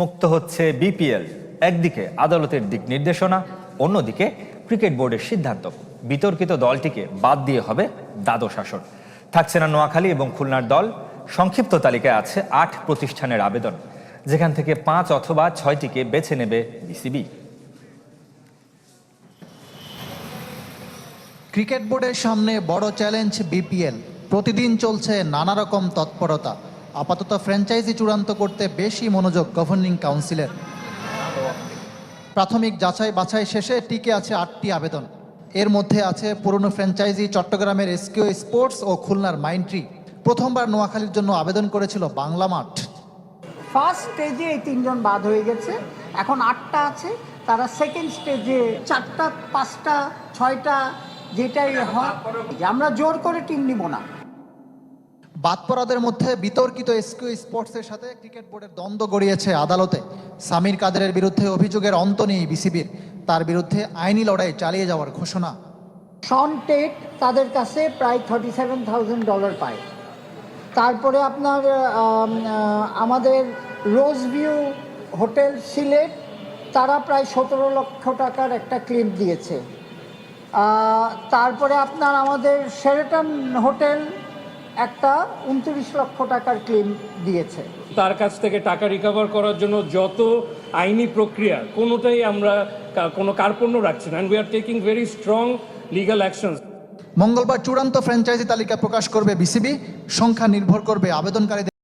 মুক্ত হচ্ছে বিপিএল একদিকে আদালতের দিক নির্দেশনা, অন্যদিকে ক্রিকেট বোর্ডের সিদ্ধান্ত। বিতর্কিত দলটিকে বাদ দিয়ে হবে দ্বাদশ আসর। থাকছে না নোয়াখালী এবং খুলনার দল। সংক্ষিপ্ত তালিকায় আছে আট প্রতিষ্ঠানের আবেদন, যেখান থেকে পাঁচ অথবা ছয়টিকে বেছে নেবে বিসিবি ক্রিকেট বোর্ডের সামনে বড় চ্যালেঞ্জ বিপিএল প্রতিদিন চলছে নানা রকম তৎপরতা। আপাতত ফ্র্যাঞ্চাইজি চূড়ান্ত করতে বেশি মনোযোগ গভর্নিং কাউন্সিলের। প্রাথমিক যাচাই বাছাই শেষে টিকে আছে আটটি আবেদন। এর মধ্যে আছে পুরনো ফ্র্যাঞ্চাইজি চট্টগ্রামের এসকিউ স্পোর্টস ও খুলনার মাইন্ট্রি। প্রথমবার নোয়াখালীর জন্য আবেদন করেছিল বাংলা মাঠ। ফার্স্ট স্টেজে এই তিনজন বাদ হয়ে গেছে। এখন আটটা আছে। তারা সেকেন্ড স্টেজে চারটা, পাঁচটা, ছয়টা, যেটাই হয়, আমরা জোর করে টিম নিব না। বাদপড়াদের মধ্যে বিতর্কিত এসকিউ স্পোর্টসের সাথে ক্রিকেট বোর্ডের দ্বন্দ্ব গড়িয়েছে আদালতে। সামির কাদেরের বিরুদ্ধে অভিযোগের অন্ত নেই বিসিবির। তার বিরুদ্ধে আইনি লড়াই চালিয়ে যাওয়ার ঘোষণা। শন তাদের কাছে প্রায় থার্টি সেভেন থাউজেন্ড ডলার পায়। তারপরে আপনার আমাদের রোজ ভিউ হোটেল সিলেট, তারা প্রায় সতেরো লক্ষ টাকার একটা ক্লিপ দিয়েছে। তারপরে আপনার আমাদের শেরেটন হোটেল একটা উনত্রিশ লক্ষ টাকার ক্লেম দিয়েছে। তার কাছ থেকে টাকা রিকভার করার জন্য যত আইনি প্রক্রিয়া কোনোটাই আমরা কোনো কার্পণ্য রাখছি না। And we are taking very strong legal action মঙ্গলবার চূড়ান্ত ফ্র্যাঞ্চাইজি তালিকা প্রকাশ করবে বিসিবি। সংখ্যা নির্ভর করবে আবেদনকারীদের